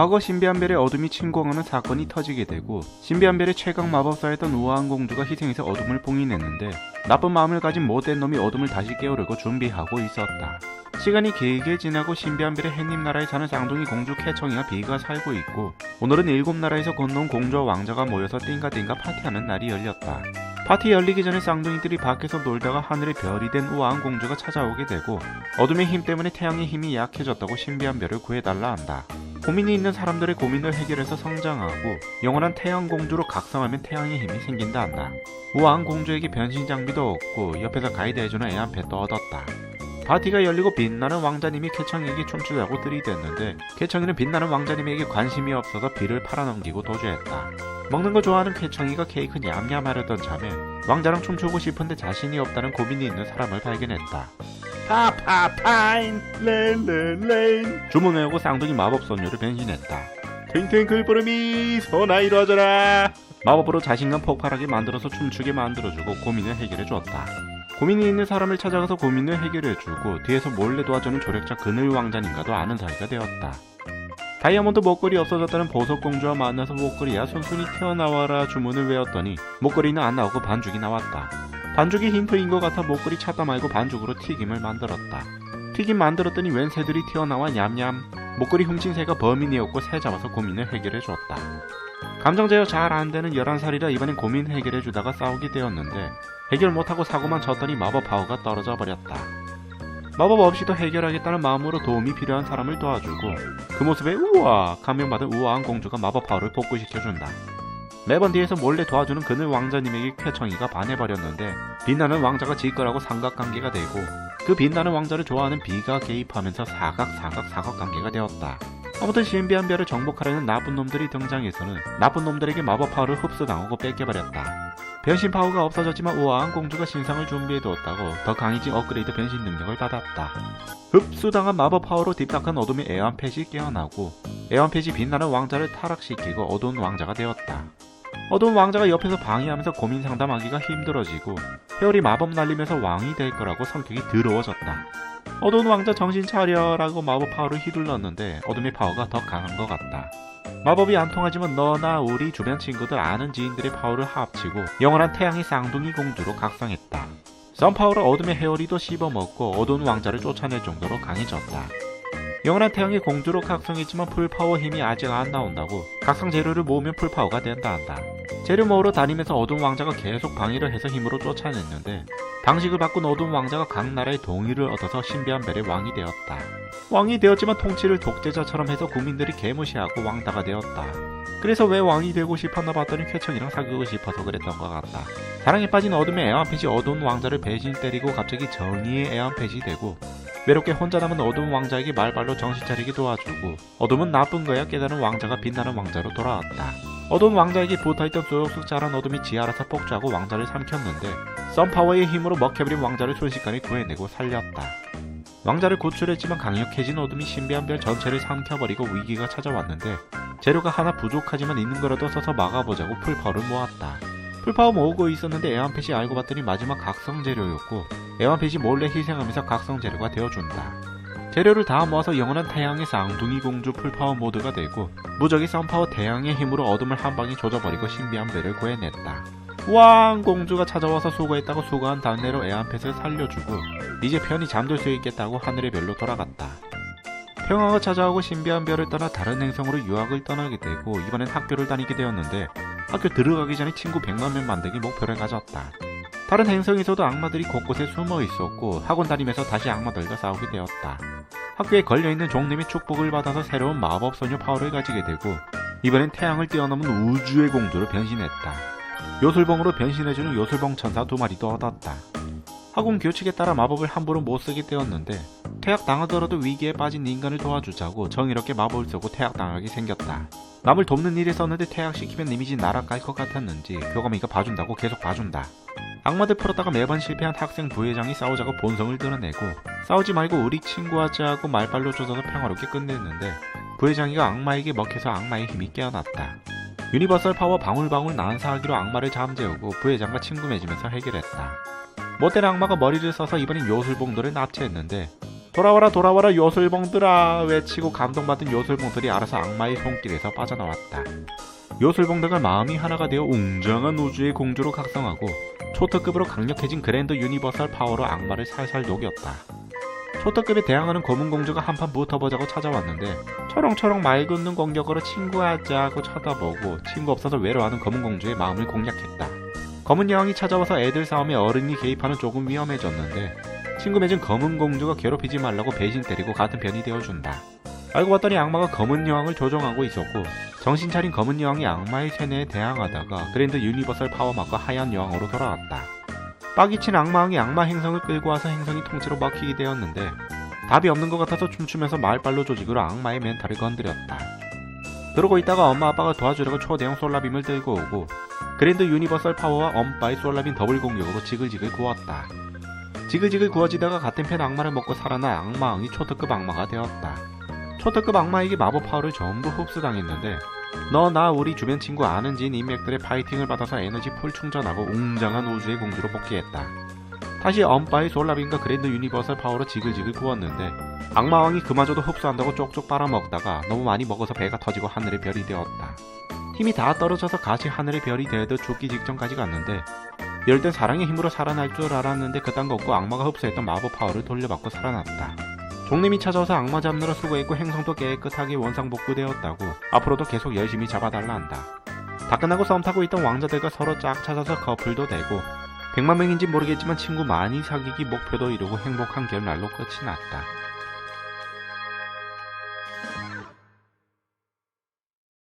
과거 신비한 별의 어둠이 침공하는 사건이 터지게 되고 신비한 별의 최강 마법사였던 우아한 공주가 희생해서 어둠을 봉인했는데 나쁜 마음을 가진 못된 놈이 어둠을 다시 깨우려고 준비하고 있었다. 시간이 길게 지나고 신비한 별의 햇님 나라에 사는 쌍둥이 공주 캐청이와 비가 살고 있고 오늘은 일곱 나라에서 건너온 공주와 왕자가 모여서 띵가띵가 파티하는 날이 열렸다. 파티 열리기 전에 쌍둥이들이 밖에서 놀다가 하늘에 별이 된 우아한 공주가 찾아오게 되고 어둠의 힘 때문에 태양의 힘이 약해졌다고 신비한 별을 구해달라 한다. 고민이 있는 사람들의 고민을 해결해서 성장하고 영원한 태양 공주로 각성하면 태양의 힘이 생긴다 한다. 우아한 공주에게 변신 장비도 없고 옆에서 가이드 해주는 애한펫도 얻었다. 파티가 열리고 빛나는 왕자님이 캐청에게 춤추자고 들이댔는데 캐청이는 빛나는 왕자님에게 관심이 없어서 비를 팔아넘기고 도주했다. 먹는 거 좋아하는 캐청이가 케이크 냠냠하려던 참에 왕자랑 춤추고 싶은데 자신이 없다는 고민이 있는 사람을 발견했다. 파파파인 렐렐레인 주문 외우고 쌍둥이 마법 소녀를 변신했다. 탱탱 글보름이 소나이로 하져라 마법으로 자신감 폭발하게 만들어서 춤추게 만들어주고 고민을 해결해 주었다. 고민이 있는 사람을 찾아가서 고민을 해결해주고 뒤에서 몰래 도와주는 조력자 그늘 왕자님과도 아는 사이가 되었다. 다이아몬드 목걸이 없어졌다는 보석공주와 만나서 목걸이야 순순히 튀어나와라 주문을 외웠더니 목걸이는 안 나오고 반죽이 나왔다. 반죽이 힌트인 것 같아 목걸이 찾다 말고 반죽으로 튀김을 만들었다. 튀김 만들었더니 웬 새들이 튀어나와 냠냠 목걸이 훔친 새가 범인이었고 새 잡아서 고민을 해결해 줬다. 감정 제어 잘 안 되는 11살이라 이번엔 고민 해결해 주다가 싸우게 되었는데 해결 못하고 사고만 쳤더니 마법 파워가 떨어져 버렸다. 마법 없이도 해결하겠다는 마음으로 도움이 필요한 사람을 도와주고 그 모습에 우와 감명받은 우아한 공주가 마법 파워를 복구시켜준다. 매번 뒤에서 몰래 도와주는 그늘 왕자님에게 쾌청이가 반해버렸는데 빛나는 왕자가 질거라고 삼각관계가 되고 그 빛나는 왕자를 좋아하는 비가 개입하면서 사각사각 사각관계가 되었다. 아무튼 신비한 별을 정복하려는 나쁜 놈들이 등장해서는 나쁜 놈들에게 마법 파워를 흡수당하고 뺏겨버렸다. 변신 파워가 없어졌지만 우아한 공주가 신상을 준비해두었다고 더 강해진 업그레이드 변신 능력을 받았다. 흡수당한 마법 파워로 딥닥한 어둠의 애완펫이 깨어나고 애완펫이 빛나는 왕자를 타락시키고 어두운 왕자가 되었다. 어두운 왕자가 옆에서 방해하면서 고민 상담하기가 힘들어지고 회오리 마법 날리면서 왕이 될 거라고 성격이 더러워졌다. 어두운 왕자 정신 차려라고 마법 파워를 휘둘렀는데 어둠의 파워가 더 강한 것 같다. 마법이 안 통하지만 너나 우리 주변 친구들 아는 지인들의 파워를 합치고 영원한 태양의 쌍둥이 공주로 각성했다. 썬파워로 어둠의 헤어리도 씹어먹고 어두운 왕자를 쫓아낼 정도로 강해졌다. 영원한 태양의 공주로 각성했지만 풀파워 힘이 아직 안 나온다고 각성 재료를 모으면 풀파워가 된다 한다. 재료 모으러 다니면서 어두운 왕자가 계속 방해를 해서 힘으로 쫓아냈는데 방식을 바꾼 어두운 왕자가 각 나라의 동의를 얻어서 신비한 별의 왕이 되었다. 왕이 되었지만 통치를 독재자처럼 해서 국민들이 개무시하고 왕다가 되었다. 그래서 왜 왕이 되고 싶었나 봤더니 쾌청이랑 사귀고 싶어서 그랬던 것 같다. 사랑에 빠진 어둠의 애완펫이 어두운 왕자를 배신 때리고 갑자기 정의의 애완펫이 되고 외롭게 혼자 남은 어두운 왕자에게 말발로 정신 차리게 도와주고 어둠은 나쁜 거야 깨달은 왕자가 빛나는 왕자로 돌아왔다. 어두운 왕자에게 붙어있던 쑥쑥 자란 어둠이 지 알아서 폭주하고 왕자를 삼켰는데 썬파워의 힘으로 먹혀버린 왕자를 순식간에 구해내고 살렸다. 왕자를 구출했지만 강력해진 어둠이 신비한 별 전체를 삼켜버리고 위기가 찾아왔는데 재료가 하나 부족하지만 있는 거라도 써서 막아보자고 풀파워를 모았다. 풀파워 모으고 있었는데 애완펫이 알고 봤더니 마지막 각성 재료였고 애완펫이 몰래 희생하면서 각성 재료가 되어준다. 재료를 다 모아서 영원한 태양의 쌍둥이 공주 풀파워 모드가 되고 무적의 썬파워 태양의 힘으로 어둠을 한 방에 조져버리고 신비한 별을 구해냈다. 왕 공주가 찾아와서 수고했다고 수고한 단내로 애완펫을 살려주고 이제 편히 잠들 수 있겠다고 하늘의 별로 돌아갔다. 평화가 찾아오고 신비한 별을 떠나 다른 행성으로 유학을 떠나게 되고 이번엔 학교를 다니게 되었는데 학교 들어가기 전에 친구 100만 명 만들기 목표를 가졌다. 다른 행성에서도 악마들이 곳곳에 숨어 있었고 학원 다니면서 다시 악마들과 싸우게 되었다. 학교에 걸려있는 종님의 축복을 받아서 새로운 마법 소녀 파워를 가지게 되고 이번엔 태양을 뛰어넘은 우주의 공주로 변신했다. 요술봉으로 변신해주는 요술봉 천사 두 마리도 얻었다. 학원 규칙에 따라 마법을 함부로 못 쓰게 되었는데 퇴학 당하더라도 위기에 빠진 인간을 도와주자고 정의롭게 마법을 쓰고 퇴학 당하게 생겼다. 남을 돕는 일에 썼는데 퇴학시키면 이미지 날아갈 것 같았는지 교감이가 봐준다고 계속 봐준다. 악마들 풀었다가 매번 실패한 학생 부회장이 싸우자고 본성을 드러내고 싸우지 말고 우리 친구하자 하고 말발로 조져서 평화롭게 끝냈는데 부회장이가 악마에게 먹혀서 악마의 힘이 깨어났다. 유니버설 파워 방울방울 난사하기로 악마를 잠재우고 부회장과 친구 맺으면서 해결했다. 못된 악마가 머리를 써서 이번엔 요술봉들을 납치했는데 돌아와라 돌아와라 요술봉들아 외치고 감동받은 요술봉들이 알아서 악마의 손길에서 빠져나왔다. 요술봉들과 마음이 하나가 되어 웅장한 우주의 공주로 각성하고 초특급으로 강력해진 그랜드 유니버설 파워로 악마를 살살 녹였다. 초특급에 대항하는 검은 공주가 한판 붙어보자고 찾아왔는데 초롱초롱 말 굳는 공격으로 친구하자고 쳐다보고 친구 없어서 외로워하는 검은 공주의 마음을 공략했다. 검은 여왕이 찾아와서 애들 싸움에 어른이 개입하는 조금 위험해졌는데 친구 맺은 검은 공주가 괴롭히지 말라고 배신 때리고 같은 편이 되어준다. 알고 봤더니 악마가 검은 여왕을 조종하고 있었고 정신 차린 검은 여왕이 악마의 세뇌에 대항하다가 그랜드 유니버설 파워막과 하얀 여왕으로 돌아왔다. 빠기친 악마왕이 악마 행성을 끌고 와서 행성이 통째로 막히게 되었는데 답이 없는 것 같아서 춤추면서 말빨로 조직으로 악마의 멘탈을 건드렸다. 그러고 있다가 엄마 아빠가 도와주려고 초대형 솔라빔을 들고 오고 그랜드 유니버설 파워와 엄빠의 솔라빔 더블 공격으로 지글지글 구웠다. 지글지글 구워지다가 같은 편 악마를 먹고 살아난 악마왕이 초특급 악마가 되었다. 초특급 악마에게 마법 파워를 전부 흡수당했는데 너 나 우리 주변 친구 아는 지인 인맥들의 파이팅을 받아서 에너지 풀 충전하고 웅장한 우주의 공주로 복귀했다. 다시 엄빠의 솔라빈과 그랜드 유니버설 파워로 지글지글 구웠는데 악마왕이 그마저도 흡수한다고 쪽쪽 빨아먹다가 너무 많이 먹어서 배가 터지고 하늘의 별이 되었다. 힘이 다 떨어져서 같이 하늘의 별이 되듯 죽기 직전까지 갔는데 열된 사랑의 힘으로 살아날 줄 알았는데 그딴 거 없고 악마가 흡수했던 마법 파워를 돌려받고 살아났다. 종님이 찾아와서 악마 잡느라 수고했고 행성도 깨끗하게 원상복구되었다고 앞으로도 계속 열심히 잡아달라 한다. 다 끝나고 썸 타고 있던 왕자들과 서로 짝 찾아서 커플도 되고 백만 명인지 모르겠지만 친구 많이 사귀기 목표도 이루고 행복한 결말로 끝이 났다.